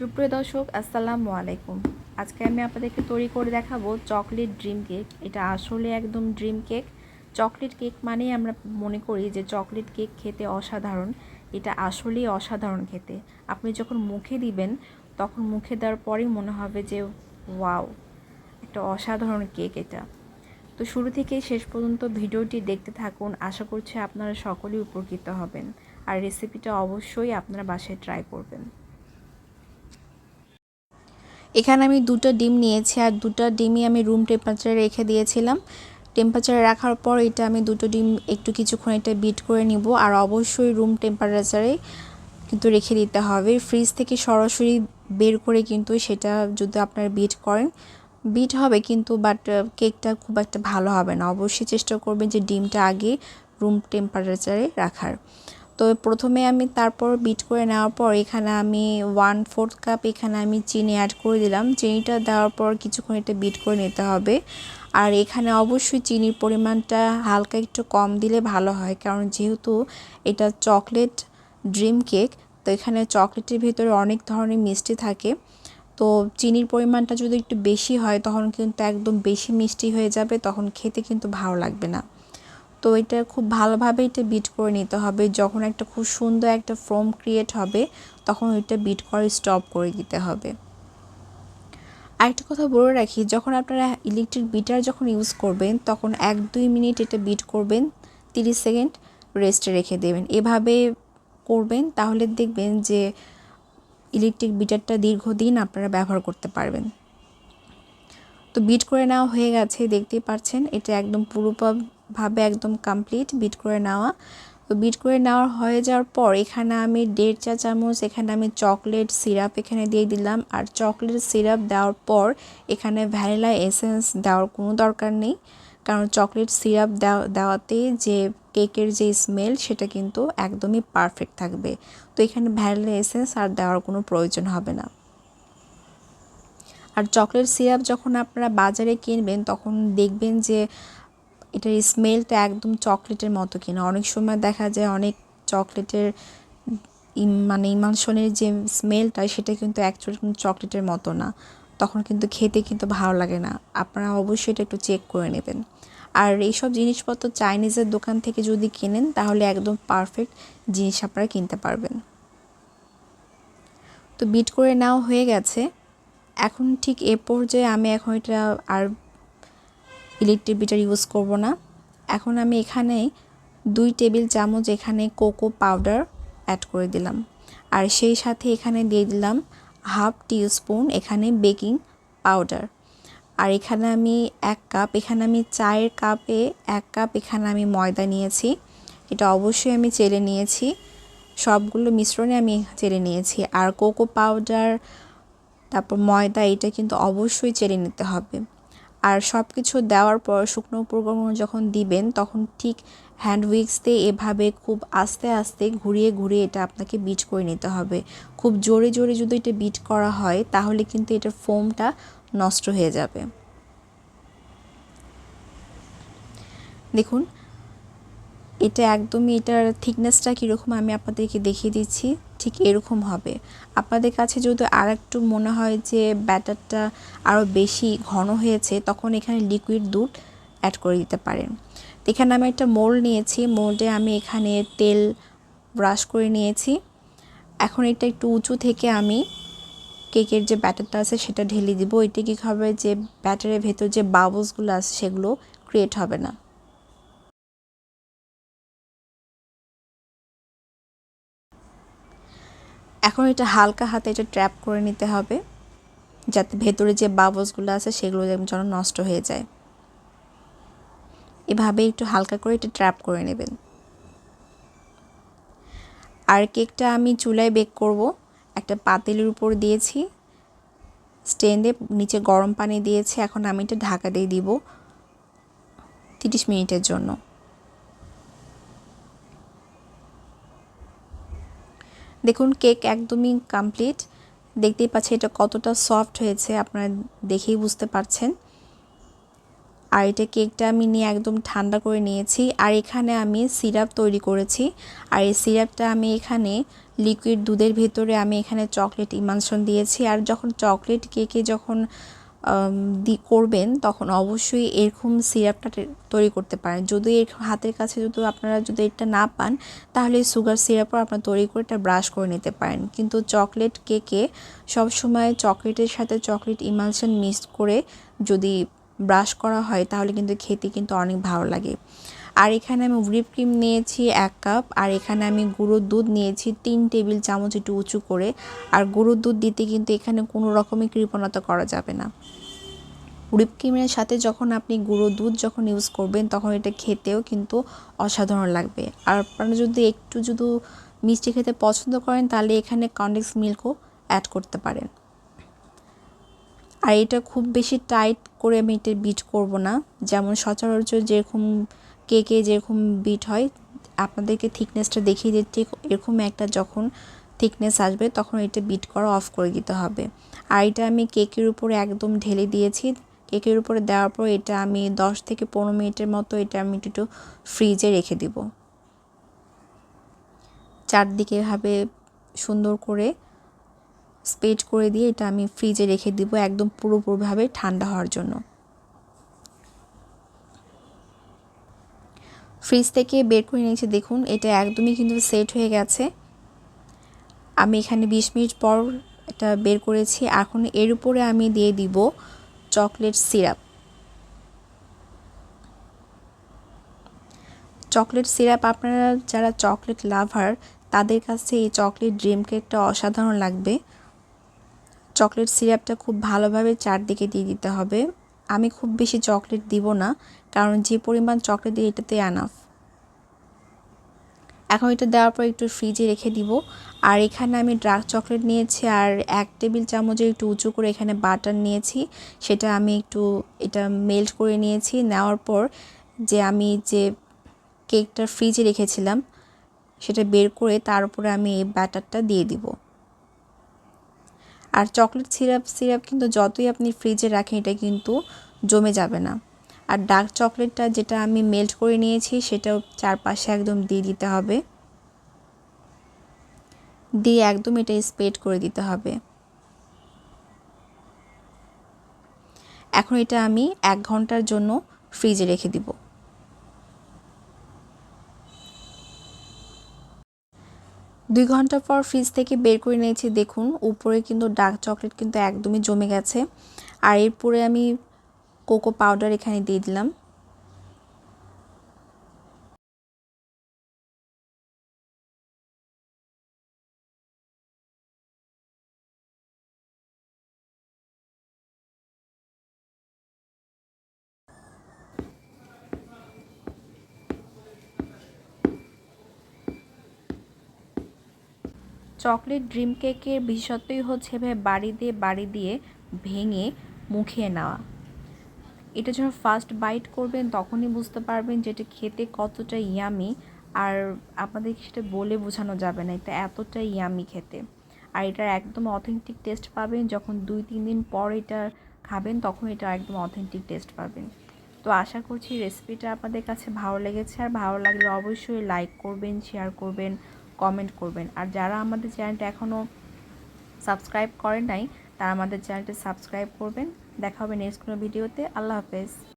সুপ্রিয় দর্শক, আসসালামু আলাইকুম। আজকে আমি আপনাদেরকে তৈরি করে দেখাবো চকলেট ড্রিম কেক। এটা আসলে একদম ড্রিম কেক। চকলেট কেক মানেই আমরা মনে করি যে চকলেট কেক খেতে অসাধারণ। এটা আসলেই অসাধারণ খেতে। আপনি যখন মুখে দিবেন, তখন মুখে দেওয়ার পরেই মনে হবে যে, ওয়াও, একটা অসাধারণ কেক এটা। তো শুরু থেকে শেষ পর্যন্ত ভিডিওটি দেখতে থাকুন। আশা করছি আপনারা সকলেই উপকৃত হবেন। আর রেসিপিটা অবশ্যই আপনারা বাসায় ট্রাই করবেন। এখানে আমি দুটো ডিম নিয়েছি আর দুটো ডিমই আমি রুম টেম্পারেচারে রেখে দিয়েছিলাম। টেম্পারেচারে রাখার পর এটা আমি দুটো ডিম একটু কিছুক্ষণ এটা বিট করে নিব আর অবশ্যই রুম টেম্পারেচারে কিন্তু রেখে দিতে হবে। ফ্রিজ থেকে সরাসরি বের করে কিন্তু সেটা যদি আপনারা বিট করেন বিট হবে কিন্তু বাট কেকটা খুব একটা ভালো হবে না। অবশ্যই চেষ্টা করবেন যে ডিমটা আগে রুম টেম্পারেচারে রাখার। তো প্রথমে আমি তারপর বিট করে নেওয়ার পর এখানে আমি ওয়ান ফোর্থ কাপ এখানে আমি চিনি অ্যাড করে দিলাম। চিনিটা দেওয়ার পর কিছুক্ষণ এটা বিট করে নিতে হবে। আর এখানে অবশ্যই চিনির পরিমাণটা হালকা একটু কম দিলে ভালো হয়, কারণ যেহেতু এটা চকলেট ড্রিম কেক তো এখানে চকলেটের ভিতরে অনেক ধরনের মিষ্টি থাকে। তো চিনির পরিমাণটা যদি একটু বেশি হয়, তখন কিন্তু একদম বেশি মিষ্টি হয়ে যাবে, তখন খেতে কিন্তু ভালো লাগবে না। তো এটা খুব ভালোভাবে এটা বিট করে নিতে হবে। যখন একটা খুব সুন্দর একটা ফোম ক্রিয়েট হবে, তখন ওইটা বিট করে স্টপ করে দিতে হবে। আরেকটা কথা বলে রাখি, যখন আপনারা ইলেকট্রিক বিটার যখন ইউজ করবেন, তখন এক দুই মিনিট এটা বিট করবেন, তিরিশ সেকেন্ড রেস্টে রেখে দেবেন। এভাবে করবেন, তাহলে দেখবেন যে ইলেকট্রিক বিটারটা দীর্ঘদিন আপনারা ব্যবহার করতে পারবেন। তো বিট করে নেওয়া হয়ে গেছে, দেখতেই পাচ্ছেন, এটা একদম পুরোভাবে একদম কমপ্লিট বিট করে নেওয়া। তো বিট করে নেওয়ার হয়ে যাওয়ার পর এখানে আমি দেড় চা চামচ, এখানে আমি চকলেট সিরাপ এখানে দিয়ে দিলাম। আর চকলেট সিরাপ দেওয়ার পর এখানে ভ্যানিলা এসেন্স দেওয়ার কোনো দরকার নেই। কারণ চকলেট সিরাপ দেওয়াতে যে কেকের যে স্মেল সেটা কিন্তু একদমই পারফেক্ট থাকবে। তো এখানে ভ্যানিলা এসেন্স আর দেওয়ার কোনো প্রয়োজন হবে না। আর চকলেট সিরাপ যখন আপনারা বাজারে কিনবেন, তখন দেখবেন যে এটার স্মেলটা একদম চকলেটের মতো কিনা। অনেক সময় দেখা যায় অনেক চকলেটের মানে ইমালশনের যে স্মেলটা সেটা কিন্তু অ্যাকচুয়ালি কিন্তু চকলেটের মতো না। তখন কিন্তু খেতে কিন্তু ভালো লাগে না। আপনারা অবশ্যই এটা একটু চেক করে নেবেন। আর এইসব জিনিসপত্র চাইনিজের দোকান থেকে যদি কেনেন, তাহলে একদম পারফেক্ট জিনিস আপনারা কিনতে পারবেন। তো বিট করে নেওয়া হয়ে গেছে। এখন ঠিক এ পর্যায়ে আমি এখন এটা আর ইলেকট্রিক বিটার ইউজ করব না। এখন আমি এখানে দুই টেবিল চামচ এখানে কোকো পাউডার অ্যাড করে দিলাম। আর সেই সাথে এখানে দিয়ে দিলাম হাফ টি স্পুন এখানে বেকিং পাউডার। আর এখানে আমি এক কাপ, এখানে আমি চায়ের কাপে এক কাপ এখানে আমি ময়দা নিয়েছি। এটা অবশ্যই আমি চেলে নিয়েছি। সবগুলো মিশ্রণে আমি চেলে নিয়েছি। আর কোকো পাউডার, তারপর ময়দা, এটা কিন্তু অবশ্যই চেলে নিতে হবে। আর সব কিছু দেওয়ার পর শুকনো উপকরণ যখন দিবেন, তখন ঠিক হ্যান্ড উইক্স দিয়ে এভাবে খুব আস্তে আস্তে ঘুরিয়ে ঘুরিয়ে এটা আপনাকে বিট করে নিতে হবে। খুব জোরে জোরে যদি এটা বিট করা হয়, তাহলে কিন্তু এটার ফোমটা নষ্ট হয়ে যাবে। দেখুন এটা একদমই এটার থিকনেসটা কীরকম আমি আপনাদেরকে দেখিয়ে দিচ্ছি, ঠিক এরকম হবে। আপনাদের কাছে যদি আর একটু মনে হয় যে ব্যাটারটা আরও বেশি ঘন হয়েছে, তখন এখানে লিকুইড দুধ অ্যাড করে দিতে পারেন। এখানে আমি একটা মোল্ড নিয়েছি মোল্ডে আমি এখানে তেল ব্রাশ করে নিয়েছি। এখন এটা একটু উঁচু থেকে আমি কেকের যে ব্যাটারটা আছে সেটা ঢেলে দিব। এতে কী হবে যে ব্যাটারের ভেতর যে বাবলসগুলো আছে সেগুলো ক্রিয়েট হবে না। এখন এটা হালকা হাতে এটা ট্র্যাপ করে নিতে হবে, যাতে ভেতরে যে বাবলসগুলো আছে সেগুলো যেন নষ্ট হয়ে যায়। এভাবে একটু হালকা করে এটা ট্র্যাপ করে নেবেন। আর কেকটা আমি চুলায় বেক করব, একটা পাতিলের উপর দিয়েছি স্ট্যান্ডে নিচে গরম পানি দিয়েছি, এখন আমি এটা ঢাকা দিয়ে দিব তিরিশ মিনিটের জন্য। দেখুন, কেক একদমই কমপ্লিট দেখতেই পাচ্ছি এটা কতটা সফট হয়েছে, আপনারা দেখেই বুঝতে পারছেন। আর এটা কেকটা আমি নিয়ে একদম ঠান্ডা করে নিয়েছি। আর এখানে আমি সিরাপ তৈরি করেছি। আর এই সিরাপটা আমি এখানে লিকুইড দুধের ভেতরে আমি এখানে চকলেট ইমালশন দিয়েছি। আর যখন চকলেট কেকে যখন দি, করবেন, তখন অবশ্যই এরকম সিরাপটা তৈরি করতে পারেন। যদি এর হাতের কাছে যদি আপনারা যদি এটা না পান, তাহলে সুগার সিরাপও আপনারা তৈরি করে এটা ব্রাশ করে নিতে পারেন। কিন্তু চকলেট কেকে সবসময় চকলেটের সাথে চকলেট ইমালশন মিক্স করে যদি ব্রাশ করা হয়, তাহলে কিন্তু খেতে কিন্তু অনেক ভালো লাগে। আর এখানে আমি হুইপ ক্রিম নিয়েছি এক কাপ আর এখানে আমি গুঁড়োর দুধ নিয়েছি তিন টেবিল চামচ একটু উঁচু করে। আর গুঁড়োর দুধ দিতে কিন্তু এখানে কোনো রকমই কৃপণতা করা যাবে না। হুইপ ক্রিমের সাথে যখন আপনি গুঁড়ো দুধ যখন ইউজ করবেন, তখন এটা খেতেও কিন্তু অসাধারণ লাগবে। আর আপনারা যদি একটু যদি মিষ্টি খেতে পছন্দ করেন, তাহলে এখানে কন্ডেক্স মিল্কও অ্যাড করতে পারেন। আর এটা খুব বেশি টাইট করে আমি এটা বিট করব না। যেমন সচরাচর যেরকম কেকে যেরকম বিট হয়, আপনাদেরকে থিকনেসটা দেখিয়ে দিতে ঠিক এরকম একটা যখন থিকনেস আসবে, তখন এটা বিট করা অফ করে দিতে হবে। আর এটা আমি কেকের উপরে একদম ঢেলে দিয়েছি। কেকের উপরে দেওয়ার পর এটা আমি দশ থেকে পনেরো মিনিটের মতো এটা আমি একটু ফ্রিজে রেখে দিব। চারদিকে এভাবে সুন্দর করে স্পেড করে দিয়ে এটা আমি ফ্রিজে রেখে দিব, একদম পুরোপুরিভাবে ঠান্ডা হওয়ার জন্য। ফ্রিজ থেকে বের করে নিয়েছি, দেখুন, এটা একদমই কিন্তু সেট হয়ে গেছে। আমি এখানে বিশ মিনিট পর এটা বের করেছি। এখন এর উপরে আমি দিয়ে দিব চকলেট সিরাপ চকলেট সিরাপ আপনারা যারা চকলেট লাভার তাদের কাছে এই চকলেট ড্রিম কেকটা অসাধারণ লাগবে। চকলেট সিরাপটা খুব ভালোভাবে চারদিকে দিয়ে দিতে হবে। আমি খুব বেশি চকলেট দিব না, কারণ যে পরিমাণ চকলেট দিই এটাতে আনাফ এখন এটা দেওয়ার পর একটু ফ্রিজে রেখে দিব। আর এখানে আমি ডার্ক চকলেট নিয়েছি, আর এক টেবিল চামচের একটু উঁচু করে এখানে বাটার নিয়েছি। সেটা আমি একটু, এটা মেল্ট করে নিয়েছি। নেওয়ার পর যে আমি যে কেকটা ফ্রিজে রেখেছিলাম, সেটা বের করে তার উপরে আমি এই ব্যাটারটা দিয়ে দিব। আর চকলেট সিরাপ সিরাপ কিন্তু যতই আপনি ফ্রিজে রাখেন, এটা কিন্তু জমে যাবে না। আর ডার্ক চকলেটটা যেটা আমি মেল্ট করে নিয়েছি, সেটাও চারপাশে একদম দিয়ে দিতে হবে। দিয়ে একদম এটা স্প্রেড করে দিতে হবে। এখন এটা আমি এক ঘণ্টার জন্য ফ্রিজে রেখে দিব। দুই ঘণ্টা পর ফ্রিজ থেকে বের করে নিয়েছি, দেখুন, উপরে কিন্তু ডার্ক চকলেট কিন্তু একদমই জমে গেছে। আর এরপরে আমি কোকো পাউডার এখানে দিয়ে দিলাম। চকলেট ড্রিম কেকের বিশেষত্বই হচ্ছে এভাবে বাড়ি দিয়ে বাড়ি দিয়ে ভেঙে মুখিয়ে নেওয়া। এটা যখন ফার্স্ট বাইট করবেন, তখনই বুঝতে পারবেন যে এটা খেতে কতটা ইয়ামি আর আপনাদের সেটা বলে বোঝানো যাবে না, এটা এতটা ইয়ামি খেতে। আর এটার একদম অথেন্টিক টেস্ট পাবেন, যখন দুই, তিন দিন পর এটা খাবেন, তখন এটা একদম অথেন্টিক টেস্ট পাবেন। তো আশা করছি রেসিপিটা আপনাদের কাছে ভালো লেগেছে, আর ভালো লাগলে অবশ্যই লাইক করবেন শেয়ার করবেন কমেন্ট করবেন। আর যারা আমাদের চ্যানেলটা এখনও সাবস্ক্রাইব করেন নাই, তারা আমাদের চ্যানেলটা সাবস্ক্রাইব করবেন। দেখা হবে নেক্সট কোনো ভিডিওতে আল্লাহ হাফেজ।